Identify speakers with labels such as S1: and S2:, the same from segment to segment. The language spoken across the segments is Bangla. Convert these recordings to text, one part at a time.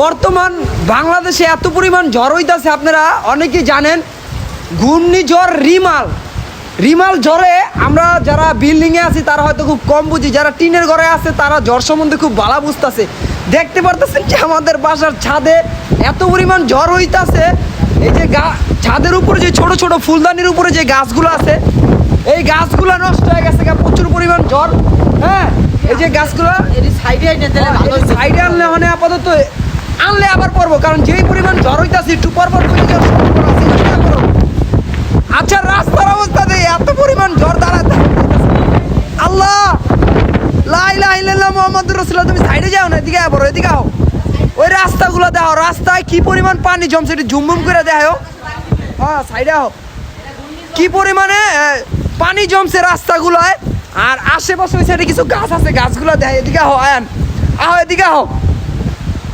S1: বর্তমান বাংলাদেশে এত পরিমাণ ঝড় হইতাছে আপনারা অনেকেই জানেন। ঘূর্ণিঝড় রিমাল। রিমাল ঝড়ে আমরা যারা বিল্ডিংয়ে আছি তারা হয়তো খুব কম বুঝি। যারা টিনের ঘরে আছে তারা ঝড় সম্বন্ধে খুব ভালো বুঝতেছে। দেখতে পারতেছেন যে আমাদের বাসার ছাদে এত পরিমাণ ঝড় হইতাছে। এই যে গা ছাদের উপরে যে ছোট ছোট ফুলদানির উপরে যে গাছগুলো আছে এই গাছগুলো নষ্ট হয়ে গেছে প্রচুর পরিমাণ ঝড় হ্যাঁ এই যে গাছগুলো
S2: সাইডে হতো।
S1: সাইডে আনলে মানে আপাতত আনলে আবার পড়ব কারণ যেই পরিমাণ ঝড় হইতাছে একটু পর পর করে যাওয়ার সম্ভাবনা আছে, এটা চিন্তা করো। আচ্ছা রাস্তার অবস্থা দেই এত পরিমাণ ঝড় দাঁড়াতে আল্লাহ! লাই লাই লাল্লাহ মোহাম্মদ রসুল্লাহ তুমি সাইডে যাও না এদিকে আবার এদিকে আও। ওই রাস্তাগুলো দেখো রাস্তায় কি পরিমাণ পানি জমছে একটু ঝুমঝুম করে দেখো হ্যাঁ সাইডে আও। কি পরিমাণে পানি জমছে রাস্তাগুলোয় আর আশেপাশে সাইডে কিছু গাছ আছে গাছগুলো দেয় এদিকে আহ আয়ান। আহ এদিকে আহ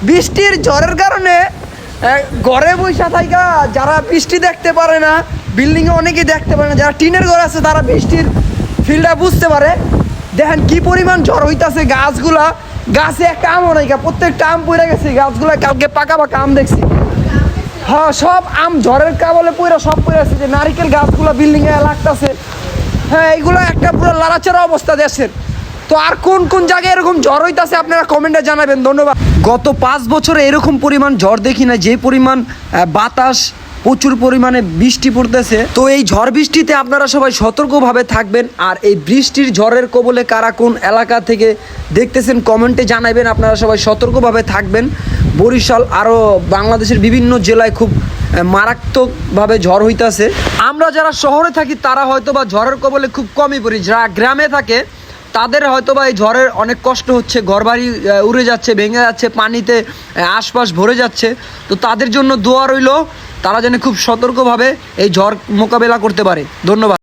S1: বৃষ্টির ঝড়ের কারণে ঘরে বৈশা থাইকা যারা বৃষ্টি দেখতে পারে না, বিল্ডিংয়ে অনেকেই দেখতে পারে না, যারা টিনের ঘর আছে তারা বৃষ্টির ফিল্ডটা বুঝতে পারে। দেখেন কি পরিমাণ ঝড় হইতাছে গাছগুলা। গাছে একটা আম অনেক, প্রত্যেকটা আম পড়ে গেছে গাছগুলা কালকে পাকা পাকা আম দেখছি। হ্যাঁ সব আম ঝড়ের কাবলে পইরা সব পড়ে আছে যে নারিকেল গাছগুলো বিল্ডিং এ লাগতাছে। হ্যাঁ এইগুলো একটা পুরো লাড়াচাড়া অবস্থা দেশের। তো আর কোন কোন জায়গায় এরকম ঝড় হইতাছে আপনারা কমেন্টে জানাবেন, ধন্যবাদ। গত পাঁচ বছরে এরকম পরিমাণ ঝড় দেখি না যে পরিমাণ বাতাস, প্রচুর পরিমাণে বৃষ্টি পড়তেছে। তো এই ঝড় বৃষ্টিতে আপনারা সবাই সতর্কভাবে থাকবেন, আর এই বৃষ্টির ঝড়ের কবলে কারা কোন এলাকা থেকে দেখতেছেন কমেন্টে জানাবেন, আপনারা সবাই সতর্কভাবে থাকবেন। বরিশাল আরও বাংলাদেশের বিভিন্ন জেলায় খুব মারাত্মকভাবে ঝড় হইতাছে। আমরা যারা শহরে থাকি, তারা হয়তো বা ঝড়ের কবলে খুব কমই পড়ি। যারা গ্রামে থাকে তাদের হয়তো বা এই ঝড়ের অনেক কষ্ট হচ্ছে, ঘরবাড়ি উড়ে যাচ্ছে, ভেঙে যাচ্ছে, পানিতে আশপাশ ভরে যাচ্ছে। তো তাদের জন্য দোয়া রইল, তারা যেন খুব সতর্কভাবে এই ঝড় মোকাবেলা করতে পারে। ধন্যবাদ।